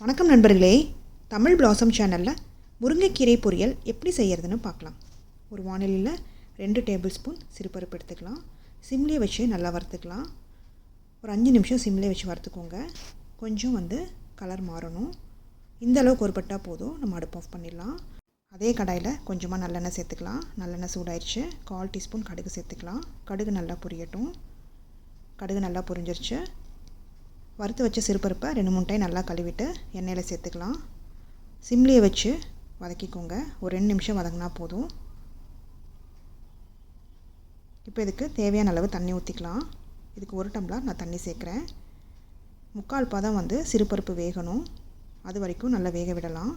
வணக்கம் நண்பர்களே. தமிழ் பிளாசம் சேனலில் முருங்கைக்கீரை பொரியல் எப்படி செய்கிறதுன்னு பார்க்கலாம். ஒரு வானிலையில் ரெண்டு டேபிள் ஸ்பூன் சிறுபருப்பு எடுத்துக்கலாம். சிம்லேயே வச்சு நல்லா வறுத்துக்கலாம். ஒரு அஞ்சு நிமிஷம் சிம்லேயே வச்சு வறுத்துக்கோங்க. கொஞ்சம் வந்து கலர் மாறணும். இந்த அளவுக்கு ஒருபட்டா போதும். நம்ம அடுப்பு ஆஃப் பண்ணிடலாம். அதே கடாயில் கொஞ்சமாக நல்லெண்ணெய் சேர்த்துக்கலாம். நல்லெண்ணெய் சூடாயிடுச்சு கால் டீஸ்பூன் கடுகு சேர்த்துக்கலாம். கடுகு நல்லா பொரியட்டும். கடுகு நல்லா பொரிஞ்சிருச்சு. வறுத்து வச்ச சிறுபருப்பை ரெண்டு மூணு டைம் நல்லா கழுவிட்டு எண்ணெயில் சேர்த்துக்கலாம். சிம்லியை வச்சு வதக்கிக்கோங்க. ஒரு ரெண்டு நிமிஷம் வதங்கினா போதும். இப்போ இதுக்கு தேவையான அளவு தண்ணி ஊற்றிக்கலாம் இதுக்கு ஒரு டம்ளர் நான் தண்ணி சேர்க்குறேன். முக்கால் பதம் வந்து சிறுபருப்பு வேகணும். அது வரைக்கும் நல்லா வேக விடலாம்.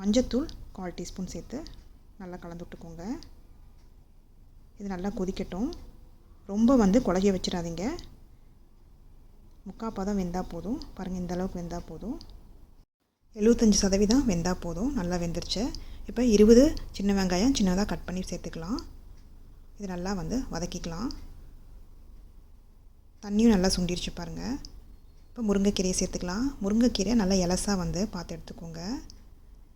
மஞ்சத்தூள் கால் டீஸ்பூன் சேர்த்து நல்லா கலந்து விட்டுக்கோங்க. இது நல்லா கொதிக்கட்டும். ரொம்ப வந்து குழகிய வச்சிடாதீங்க. முக்கால் பதம் வெந்தால் போதும். பாருங்கள் இந்த அளவுக்கு வெந்தால் போதும். எழுபத்தஞ்சி சதவீதம் வெந்தால் போதும். நல்லா வெந்துருச்சு. இப்போ இருபது சின்ன வெங்காயம் சின்னதாக கட் பண்ணி சேர்த்துக்கலாம். இது நல்லா வந்து வதக்கிக்கலாம். தண்ணியும் நல்லா சுண்டிருச்சு பாருங்கள் இப்போ முருங்கைக்கீரையை சேர்த்துக்கலாம். முருங்கைக்கீரை நல்லா இலசாக வந்து பார்த்து எடுத்துக்கோங்க.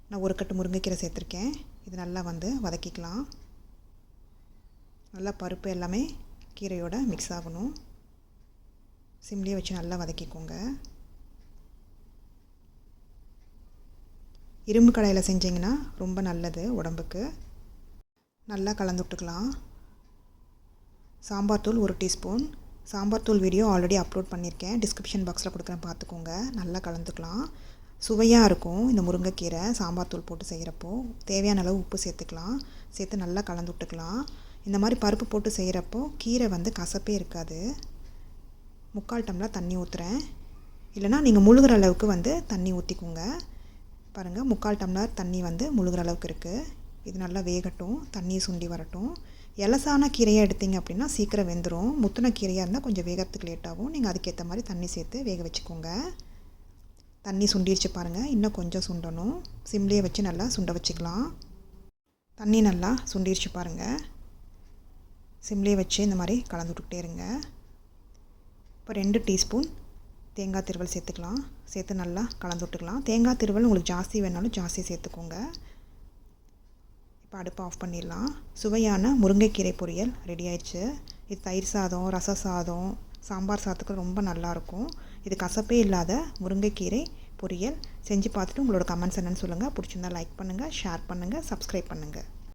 நான் ஒரு கட்டு முருங்கைக்கீரை சேர்த்துருக்கேன். இது நல்லா வந்து வதக்கிக்கலாம். நல்லா பருப்பு எல்லாமே கீரையோட மிக்ஸ் ஆகணும். சிம்லேயே வச்சு நல்லா வதக்கிக்கோங்க. இரும்பு கடாயில் செஞ்சிங்கன்னா ரொம்ப நல்லது உடம்புக்கு. நல்லா கலந்து விட்டுக்கலாம். சாம்பார் தூள் ஒரு டீஸ்பூன். சாம்பார் தூள் வீடியோ ஆல்ரெடி அப்லோட் பண்ணியிருக்கேன். டிஸ்கிரிப்ஷன் பாக்ஸில் கொடுக்குறேன் பார்த்துக்கோங்க. நல்லா கலந்துக்கலாம். சுவையாக இருக்கும் இந்த முருங்கைக்கீரை சாம்பார் தூள் போட்டு செய்கிறப்போ தேவையான அளவு உப்பு சேர்த்துக்கலாம். சேர்த்து நல்லா கலந்து விட்டுக்கலாம். இந்த மாதிரி பருப்பு போட்டு செய்கிறப்போ கீரை வந்து கசப்பே இருக்காது. முக்கால் டம்ளர் தண்ணி ஊற்றுறேன் இல்லைனா நீங்கள் முழுகிற அளவுக்கு வந்து தண்ணி ஊற்றிக்கோங்க பாருங்கள் முக்கால் டம்ளர் தண்ணி வந்து முழுகிற அளவுக்கு இருக்குது இது நல்லா வேகட்டும் தண்ணி சுண்டி வரட்டும். எலசான கீரையாக எடுத்தீங்க அப்படின்னா சீக்கிரம் வெந்துடும் முத்தின கீரையாக இருந்தால் கொஞ்சம் வேகிறதுக்கு லேட்டாகும் நீங்கள் அதுக்கேற்ற மாதிரி தண்ணி சேர்த்து வேக வச்சுக்கோங்க. தண்ணி சுண்டிருச்சு பாருங்கள் இன்னும் கொஞ்சம் சுண்டணும். சிம்லேயே வச்சு நல்லா சுண்ட வச்சுக்கலாம். தண்ணி நல்லா சுண்டிடுச்சு பாருங்கள் சிம்லேயே வச்சு இந்த மாதிரி கலந்து விட்டுக்கிட்டே இருங்க. இப்போ ரெண்டு டீஸ்பூன் தேங்காய் திருவல் சேர்த்துக்கலாம். சேர்த்து நல்லா கலந்து விட்டுக்கலாம். தேங்காய் திருவல் உங்களுக்கு ஜாஸ்தி வேணாலும் ஜாஸ்தி சேர்த்துக்கோங்க. இப்போ அடுப்பை ஆஃப் பண்ணிடலாம். சுவையான முருங்கைக்கீரை பொரியல் ரெடி ஆயிடுச்சு. இது தயிர் சாதம் ரச சாதம் சாம்பார் சாதத்துக்கு ரொம்ப நல்லாயிருக்கும் இது கசப்பே இல்லாத முருங்கைக்கீரை பொரியல். செஞ்சு பார்த்துட்டு உங்களோட கமெண்ட்ஸ் என்னென்னு சொல்லுங்கள் பிடிச்சிருந்தா லைக் பண்ணுங்கள் ஷேர் பண்ணுங்கள் சப்ஸ்கிரைப் பண்ணுங்கள்